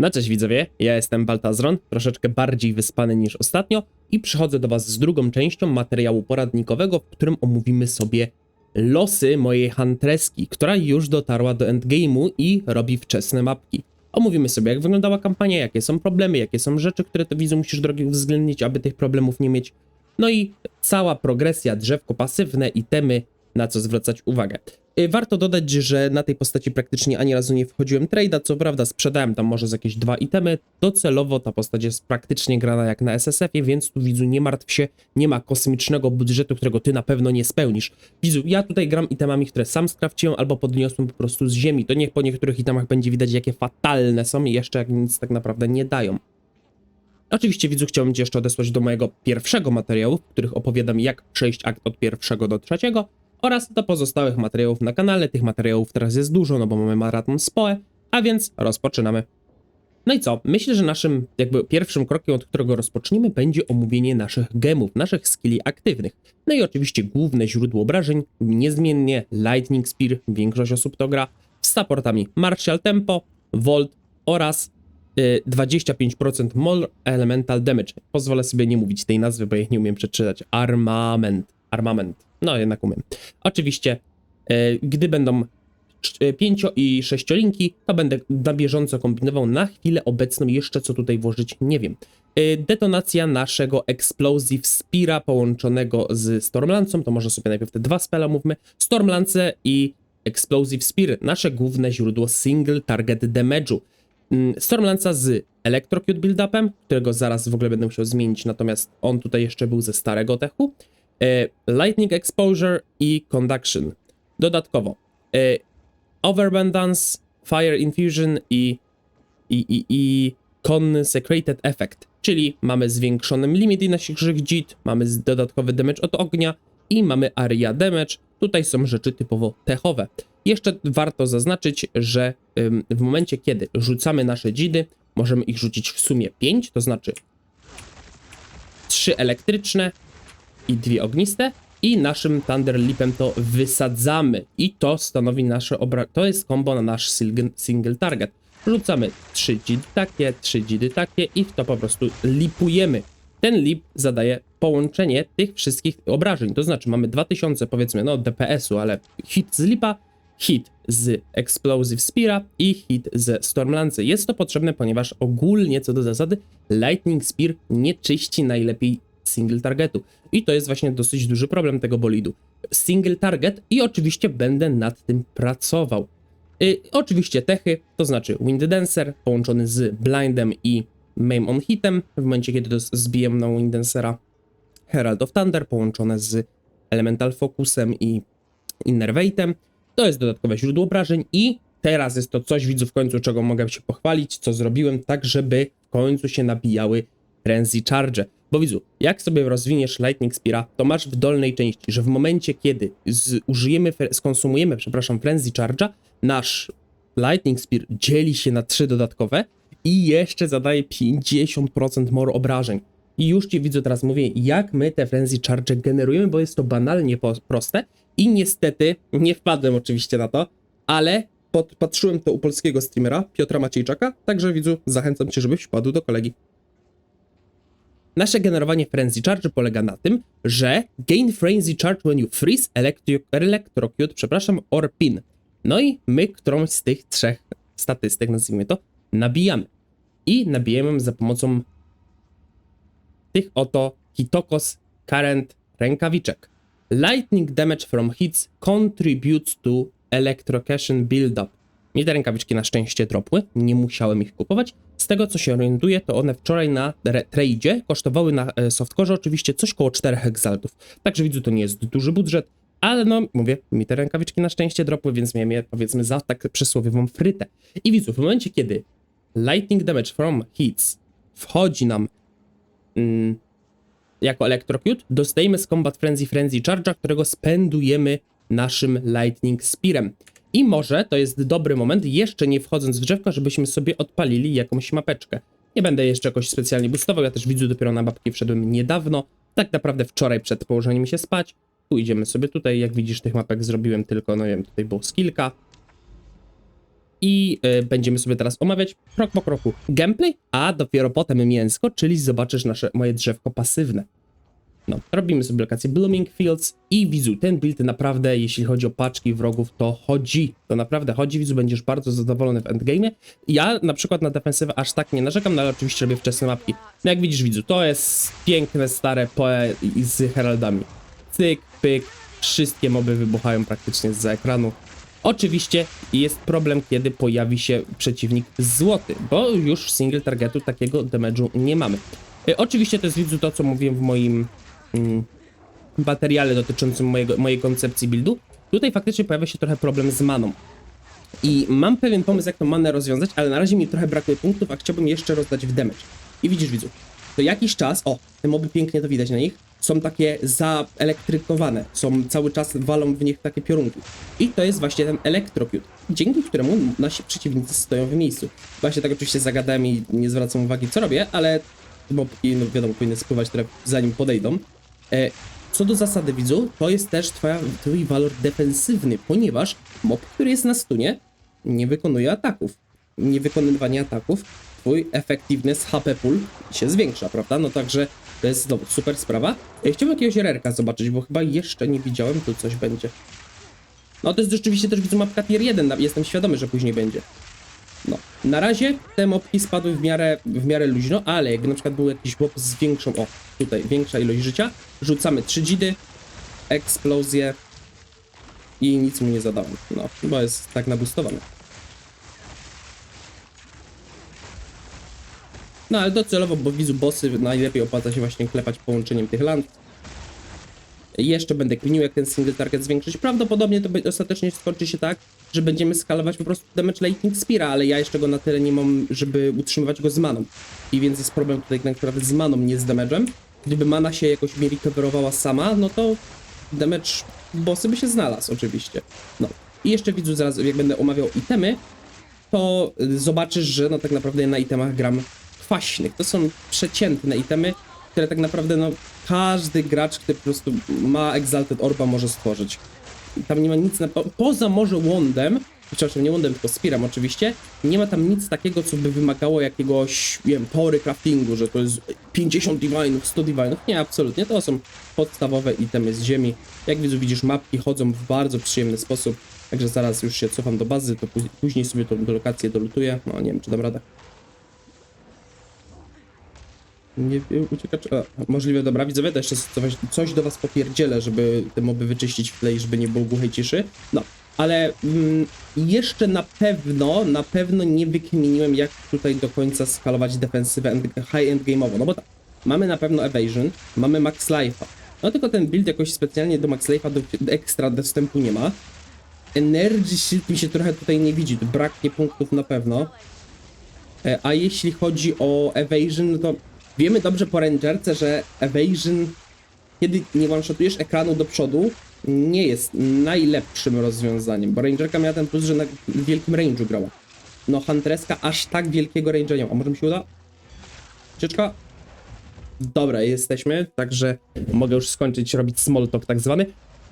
No cześć widzowie, ja jestem Baltazron, troszeczkę bardziej wyspany niż ostatnio i przychodzę do was z drugą częścią materiału poradnikowego, w którym omówimy sobie losy mojej Huntreski, która już dotarła do endgame'u i robi wczesne mapki. Omówimy sobie jak wyglądała kampania, jakie są problemy, jakie są rzeczy, które to widzu musisz drogi uwzględnić, aby tych problemów nie mieć. No i cała progresja, drzewko pasywne, itemy, na co zwracać uwagę. Y, Warto dodać, że na tej postaci praktycznie ani razu nie wchodziłem trade'a, co prawda sprzedałem tam może z jakieś dwa itemy. Docelowo ta postać jest praktycznie grana jak na SSF-ie, więc tu widzu nie martw się, nie ma kosmicznego budżetu, którego ty na pewno nie spełnisz. Widzu, ja tutaj gram itemami, które sam skrawciłem albo podniosłem po prostu z ziemi. To niech po niektórych itemach będzie widać jakie fatalne są i jeszcze jak nic tak naprawdę nie dają. Oczywiście widzu chciałbym Cię jeszcze odesłać do mojego pierwszego materiału, w których opowiadam jak przejść akt od pierwszego do trzeciego oraz do pozostałych materiałów na kanale. Tych materiałów teraz jest dużo, no bo mamy maraton SPOE, a więc rozpoczynamy. No i co? Myślę, że naszym jakby pierwszym krokiem, od którego rozpoczniemy, będzie omówienie naszych gemów, naszych skilli aktywnych. No i oczywiście główne źródło obrażeń, niezmiennie Lightning Spear, większość osób to gra, z supportami Martial Tempo, Volt oraz y, 25% More Elemental Damage. Pozwolę sobie nie mówić tej nazwy, bo ja nie umiem przeczytać. Armament. Armament. No, jednak umiem. Oczywiście, y, gdy będą y, pięcio i sześciolinki, to będę na bieżąco kombinował. Na chwilę obecną jeszcze co tutaj włożyć, nie wiem. Y, Detonacja naszego Explosive Spira połączonego z Stormlancą, to może sobie najpierw te dwa spela mówmy. Stormlance i Explosive Spear, nasze główne źródło single target damage'u. Mm, Stormlance'a z Electrocute build-upem, którego zaraz w ogóle będę musiał zmienić, natomiast on tutaj jeszcze był ze starego techu. E, Lightning Exposure i Conduction. Dodatkowo e, Overabundance, Fire Infusion i, i, i, i Consecrated Effect, czyli mamy zwiększony limit naszych dzit, mamy dodatkowy damage od ognia i mamy area damage. Tutaj są rzeczy typowo techowe. Jeszcze warto zaznaczyć, że w momencie, kiedy rzucamy nasze dzidy, możemy ich rzucić w sumie 5, to znaczy 3 elektryczne i dwie ogniste i naszym Thunder Lipem to wysadzamy i to stanowi nasze obra... to jest combo na nasz single, target. Rzucamy trzy dzidy takie, trzy dzidy takie i w to po prostu lipujemy. Ten lip zadaje połączenie tych wszystkich obrażeń, to znaczy mamy 2000 powiedzmy no DPS-u, ale hit z lipa, hit z Explosive Speara i hit ze Stormlance. Jest to potrzebne, ponieważ ogólnie co do zasady Lightning Spear nie czyści najlepiej single targetu. I to jest właśnie dosyć duży problem tego bolidu. Single target i oczywiście będę nad tym pracował. Y, oczywiście techy, to znaczy Wind Dancer połączony z Blindem i Maim on Hitem. W momencie, kiedy zbiję na Wind Dancera Herald of Thunder połączone z Elemental Focusem i Innervate'em. To jest dodatkowe źródło obrażeń i teraz jest to coś, widzów w końcu, czego mogę się pochwalić, co zrobiłem tak, żeby w końcu się nabijały Frenzy Charge. Bo widzu, jak sobie rozwiniesz Lightning Speara, to masz w dolnej części, że w momencie, kiedy z, użyjemy, fre- skonsumujemy, przepraszam, Frenzy Charge'a, nasz Lightning Spear dzieli się na trzy dodatkowe i jeszcze zadaje 50% more obrażeń. I już ci widzę teraz mówię, jak my te Frenzy Charge generujemy, bo jest to banalnie proste i niestety nie wpadłem oczywiście na to, ale pod, patrzyłem to u polskiego streamera Piotra Maciejczaka, także widzu zachęcam cię, żebyś wpadł do kolegi. Nasze generowanie Frenzy Charge polega na tym, że gain Frenzy Charge when you freeze, electro, electrocute, przepraszam, or pin. No i my którąś z tych trzech statystyk, nazwijmy to, nabijamy. I nabijamy za pomocą tych oto Hitokos Current rękawiczek. Lightning damage from hits contributes to electrocution build-up. Mi te rękawiczki na szczęście dropły, nie musiałem ich kupować. Z tego co się orientuję, to one wczoraj na tradzie kosztowały na e, softcore oczywiście coś koło 4 hexaltów. Także widzę, to nie jest duży budżet, ale no mówię, mi te rękawiczki na szczęście dropły, więc miałem je powiedzmy za tak przysłowiową frytę. I widzów, w momencie kiedy lightning damage from hits wchodzi nam mm, jako Electrocute, dostajemy z Combat Frenzy Frenzy Charge'a, którego spendujemy naszym Lightning Spearem. I może to jest dobry moment, jeszcze nie wchodząc w drzewko, żebyśmy sobie odpalili jakąś mapeczkę. Nie będę jeszcze jakoś specjalnie boostował, ja też widzę dopiero na mapki wszedłem niedawno, tak naprawdę wczoraj przed położeniem się spać. Tu idziemy sobie tutaj, jak widzisz tych mapek zrobiłem tylko, no wiem, tutaj było z kilka. i e, będziemy sobie teraz omawiać krok po kroku gameplay, a dopiero potem mięsko, czyli zobaczysz nasze moje drzewko pasywne. No, robimy sobie lokację Blooming Fields i widzu, ten build naprawdę, jeśli chodzi o paczki wrogów, to chodzi. To naprawdę chodzi, widzu, będziesz bardzo zadowolony w endgame. Ja na przykład na defensywę aż tak nie narzekam, no ale oczywiście robię wczesne mapki. No jak widzisz, widzu, to jest piękne, stare poe z heraldami. Cyk, pyk, wszystkie moby wybuchają praktycznie z ekranu. Oczywiście jest problem, kiedy pojawi się przeciwnik złoty, bo już single targetu takiego damage'u nie mamy. E, Oczywiście to jest widzu to, co mówiłem w moim materiale dotyczącym mojego, mojej koncepcji buildu. Tutaj faktycznie pojawia się trochę problem z maną. I mam pewien pomysł, jak tą manę rozwiązać, ale na razie mi trochę brakuje punktów, a chciałbym jeszcze rozdać w damage. I widzisz, widzu, to jakiś czas, o, te moby pięknie to widać na nich, są takie zaelektrykowane, są cały czas walą w nich takie piorunki. I to jest właśnie ten elektropiód, dzięki któremu nasi przeciwnicy stoją w miejscu. Właśnie tak oczywiście zagadałem i nie zwracam uwagi, co robię, ale mobki, no wiadomo, powinny spływać trochę zanim podejdą. E, co do zasady widzu, to jest też twoja, twój walor defensywny, ponieważ mob, który jest na stunie, nie wykonuje ataków. Niewykonywanie ataków, twój effectiveness HP pool się zwiększa, prawda? No także to jest znowu super sprawa. E, Chciałbym jakiegoś rerka zobaczyć, bo chyba jeszcze nie widziałem, tu coś będzie. No to jest rzeczywiście też widzę mapka tier 1, na- jestem świadomy, że później będzie. No, na razie te mopki spadły w miarę, w miarę luźno, ale jakby na przykład był jakiś mob z większą, o, tutaj większa ilość życia, rzucamy trzy dzidy, eksplozję i nic mu nie zadałem. No, bo jest tak nabustowany. No ale docelowo, bo widzу bossy najlepiej opłaca się właśnie klepać połączeniem tych land. Jeszcze będę kminił, jak ten single target zwiększyć. Prawdopodobnie to ostatecznie skończy się tak, że będziemy skalować po prostu damage lightning spira, ale ja jeszcze go na tyle nie mam, żeby utrzymywać go z maną. I więc jest problem tutaj tak naprawdę z maną, nie z damage'em. Gdyby mana się jakoś mi recoverowała sama, no to damage bossy by się znalazł oczywiście. No. I jeszcze widzu zaraz, jak będę omawiał itemy, to zobaczysz, że no tak naprawdę na itemach gram kwaśnych. To są przeciętne itemy, które tak naprawdę no każdy gracz, który po prostu ma Exalted Orba może stworzyć. Tam nie ma nic na, po, poza może Wondem, przepraszam, nie Wondem, tylko Spiram oczywiście, nie ma tam nic takiego, co by wymagało jakiegoś, nie wiem, pory craftingu, że to jest 50 divinów, 100 divinów. Nie, absolutnie, to są podstawowe itemy z ziemi. Jak widzę, widzisz, mapki chodzą w bardzo przyjemny sposób, także zaraz już się cofam do bazy, to pó- później sobie tą lokację dolutuję. No, nie wiem, czy dam radę. Nie uciekacz. A, możliwe, dobra, widzowie, to jeszcze coś, coś do was popierdzielę, żeby te moby wyczyścić w żeby nie było głuchej ciszy. No, ale mm, jeszcze na pewno, na pewno nie wykminiłem, jak tutaj do końca skalować defensywę end, high-end game'owo. No bo tak, mamy na pewno evasion, mamy max life'a. No tylko ten build jakoś specjalnie do max life'a do, do ekstra dostępu nie ma. Energy shield mi się trochę tutaj nie widzi, braknie punktów na pewno. E, A jeśli chodzi o evasion, no to wiemy dobrze po rangerce, że evasion, kiedy nie one-shotujesz ekranu do przodu, nie jest najlepszym rozwiązaniem, bo rangerka miała ten plus, że na wielkim range'u grała. No huntereska aż tak wielkiego range'a nie ma. A może mi się uda? Ucieczka? Dobra, jesteśmy, także mogę już skończyć robić small talk tak zwany.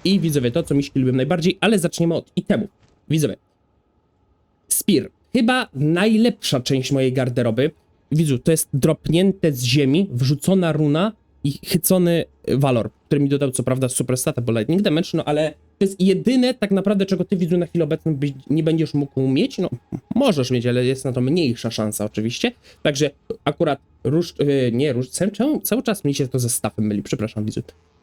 I widzowie, to co mi się lubię najbardziej, ale zaczniemy od itemu. Widzowie, Spear. Chyba najlepsza część mojej garderoby. Widzu, to jest dropnięte z ziemi, wrzucona runa i chycony walor, który mi dodał co prawda super stata, bo lightning damage, no ale to jest jedyne tak naprawdę, czego ty widzu na chwilę obecną byś, nie będziesz mógł mieć. No, możesz mieć, ale jest na to mniejsza szansa oczywiście. Także akurat róż, yy, nie róż, cały, cały czas mi się to ze stafem myli, przepraszam widzu.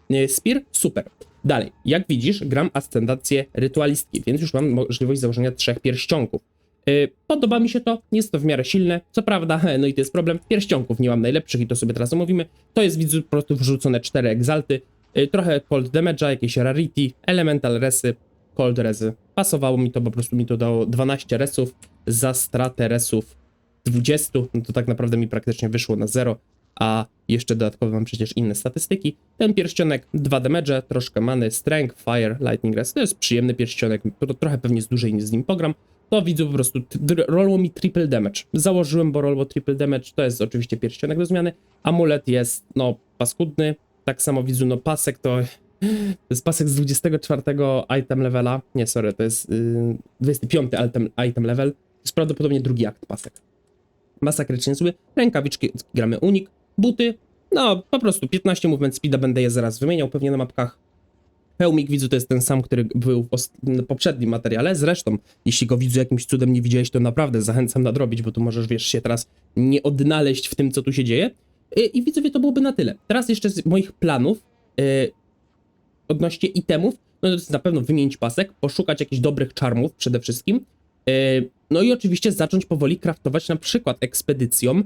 Yy, Spear, super. Dalej, jak widzisz, gram ascendację rytualistki, więc już mam możliwość założenia trzech pierścionków. Yy, Podoba mi się to, jest to w miarę silne. Co prawda, no i to jest problem, pierścionków nie mam najlepszych i to sobie teraz omówimy. To jest widzu po prostu wrzucone 4 egzalty, yy, trochę cold damage'a, jakieś rarity, elemental resy, cold resy. Pasowało mi to, po prostu mi to dało 12 resów za stratę resów 20, no to tak naprawdę mi praktycznie wyszło na 0, a jeszcze dodatkowo mam przecież inne statystyki. Ten pierścionek 2 damage, troszkę many, strength, fire, lightning res, to jest przyjemny pierścionek, to trochę pewnie z dłużej z nim pogram. To widzę po prostu, rolło mi triple damage. Założyłem, bo rolło triple damage, to jest oczywiście pierścionek do zmiany. Amulet jest, no, paskudny. Tak samo widzę, no, pasek to... To jest pasek z 24 item levela. Nie, sorry, to jest yy, 25 item, item level. jest prawdopodobnie drugi akt pasek. Masakrycznie zły, rękawiczki gramy unik, buty, no po prostu 15 movement speeda będę je zaraz wymieniał pewnie na mapkach. Hełmik widzu to jest ten sam, który był w poprzednim materiale. Zresztą, jeśli go widzu jakimś cudem nie widziałeś, to naprawdę zachęcam nadrobić, bo tu możesz, wiesz, się teraz nie odnaleźć w tym, co tu się dzieje. I, i widzowie, to byłoby na tyle. Teraz jeszcze z moich planów yy, odnośnie itemów, no to jest na pewno wymienić pasek, poszukać jakichś dobrych czarmów przede wszystkim. Yy, no i oczywiście zacząć powoli craftować na przykład ekspedycją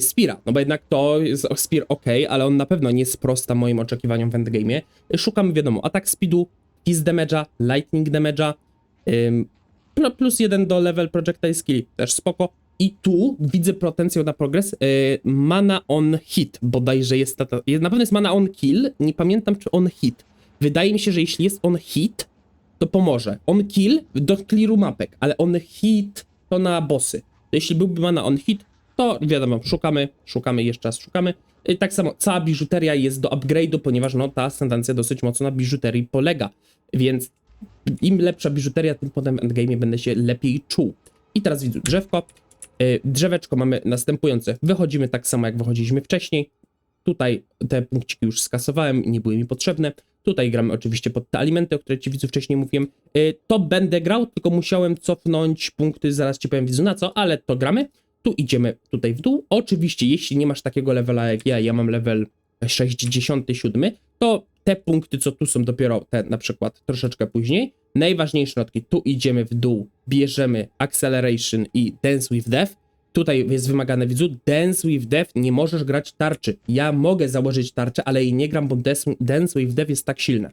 Spira, no bo jednak to jest Spear ok, ale on na pewno nie sprosta moim oczekiwaniom w endgame'ie. Szukamy, wiadomo, atak speedu, fizz damage'a, lightning damage'a, ym, pl- plus jeden do level projectile skill, też spoko. I tu widzę potencjał na progres. Yy, mana on hit, bodajże jest ta, ta, na pewno jest mana on kill, nie pamiętam czy on hit. Wydaje mi się, że jeśli jest on hit, to pomoże. On kill do clearu mapek, ale on hit to na bossy. To jeśli byłby mana on hit, to wiadomo, szukamy, szukamy, jeszcze raz szukamy. Tak samo cała biżuteria jest do upgrade'u, ponieważ no, ta sentencja dosyć mocno na biżuterii polega, więc im lepsza biżuteria, tym potem w endgame'ie będę się lepiej czuł. I teraz widzę drzewko. Yy, Drzeweczko mamy następujące. Wychodzimy tak samo, jak wychodziliśmy wcześniej. Tutaj te punkciki już skasowałem nie były mi potrzebne. Tutaj gramy oczywiście pod te alimenty, o których ci widzu wcześniej mówiłem. Yy, To będę grał, tylko musiałem cofnąć punkty, zaraz ci powiem widzu na co, ale to gramy. Tu idziemy tutaj w dół. Oczywiście, jeśli nie masz takiego levela jak ja, ja mam level 67, to te punkty, co tu są dopiero te na przykład troszeczkę później. Najważniejsze notki, tu idziemy w dół, bierzemy Acceleration i Dance with Death. Tutaj jest wymagane widzu, Dance with Death nie możesz grać tarczy. Ja mogę założyć tarczę, ale jej nie gram, bo Dance with Death jest tak silne.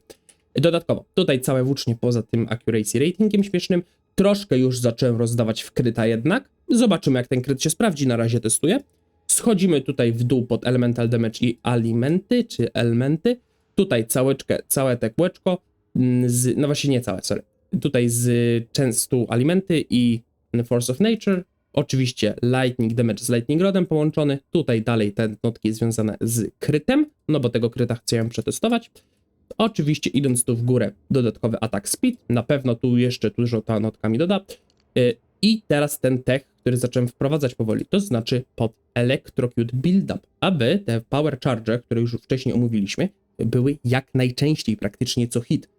Dodatkowo, tutaj całe włócznie poza tym accuracy ratingiem śmiesznym, troszkę już zacząłem rozdawać w kryta jednak. Zobaczymy jak ten kryt się sprawdzi, na razie testuję. Schodzimy tutaj w dół pod elemental damage i alimenty, czy elementy. Tutaj całeczkę, całe te kółeczko, mm, z, no właśnie nie całe, sorry. Tutaj z częstu alimenty i force of nature. Oczywiście lightning damage z lightning rodem połączony. Tutaj dalej te notki związane z krytem, no bo tego kryta chciałem przetestować. Oczywiście idąc tu w górę, dodatkowy atak speed, na pewno tu jeszcze dużo ta notka mi doda. Y, I teraz ten tech, który zacząłem wprowadzać powoli, to znaczy pod Electrocute Build-Up, aby te power charge, które już wcześniej omówiliśmy, były jak najczęściej, praktycznie co hit.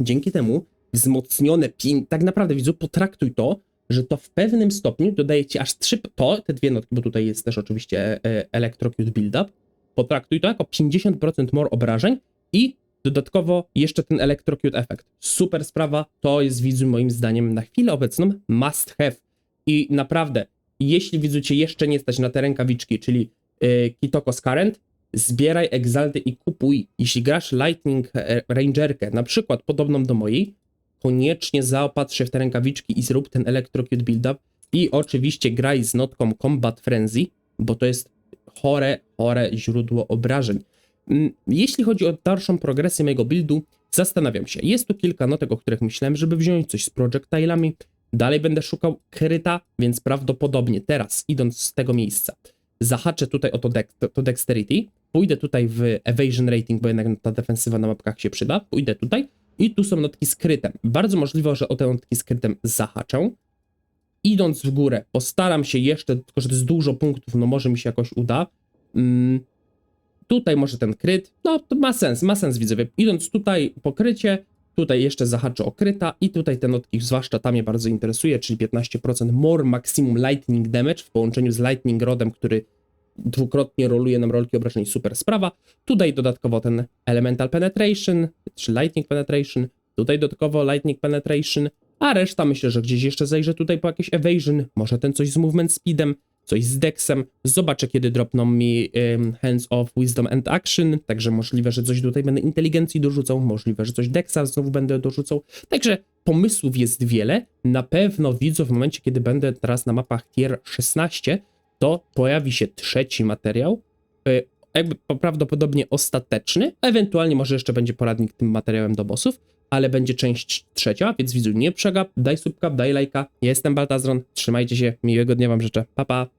Dzięki temu wzmocnione pin, tak naprawdę widzu, potraktuj to, że to w pewnym stopniu dodaje ci aż trzy, to, te dwie notki, bo tutaj jest też oczywiście e, Electrocute Build-Up, potraktuj to jako 50% more obrażeń i dodatkowo jeszcze ten Electrocute efekt. Super sprawa, to jest widzu moim zdaniem na chwilę obecną must have. I naprawdę, jeśli widzu cię jeszcze nie stać na te rękawiczki, czyli yy, Kitokos Current, zbieraj Exalty i kupuj. Jeśli grasz Lightning e, Rangerkę, na przykład podobną do mojej, koniecznie zaopatrz się w te rękawiczki i zrób ten Electrocute Build-Up. I oczywiście graj z notką Combat Frenzy, bo to jest chore, chore źródło obrażeń. Mm, Jeśli chodzi o dalszą progresję mojego buildu, zastanawiam się. Jest tu kilka notek, o których myślałem, żeby wziąć coś z projectilami. Dalej będę szukał kryta, więc prawdopodobnie teraz, idąc z tego miejsca, zahaczę tutaj o to, to, dexterity, pójdę tutaj w evasion rating, bo jednak ta defensywa na mapkach się przyda, pójdę tutaj i tu są notki z krytem. Bardzo możliwe, że o te notki z krytem zahaczę. Idąc w górę, postaram się jeszcze, tylko że to jest dużo punktów, no może mi się jakoś uda. Mm, tutaj może ten kryt, no to ma sens, ma sens widzowie. Idąc tutaj po krycie, tutaj jeszcze zahaczę o kryta i tutaj te notki, zwłaszcza ta mnie bardzo interesuje, czyli 15% more maximum lightning damage w połączeniu z lightning rodem, który dwukrotnie roluje nam rolki obrażeń, super sprawa. Tutaj dodatkowo ten elemental penetration, czy lightning penetration, tutaj dodatkowo lightning penetration, a reszta myślę, że gdzieś jeszcze zajrzę tutaj po jakieś evasion, może ten coś z movement speedem, coś z dexem, zobaczę kiedy dropną mi um, hands of wisdom and action, także możliwe, że coś tutaj będę inteligencji dorzucał, możliwe, że coś dexa znowu będę dorzucał, także pomysłów jest wiele, na pewno widzę w momencie, kiedy będę teraz na mapach tier 16, to pojawi się trzeci materiał, y, jakby prawdopodobnie ostateczny, ewentualnie może jeszcze będzie poradnik tym materiałem do bossów, ale będzie część trzecia, więc widzu nie przegap, daj subka, daj lajka. Jestem Baltazron, trzymajcie się, miłego dnia wam życzę, pa pa!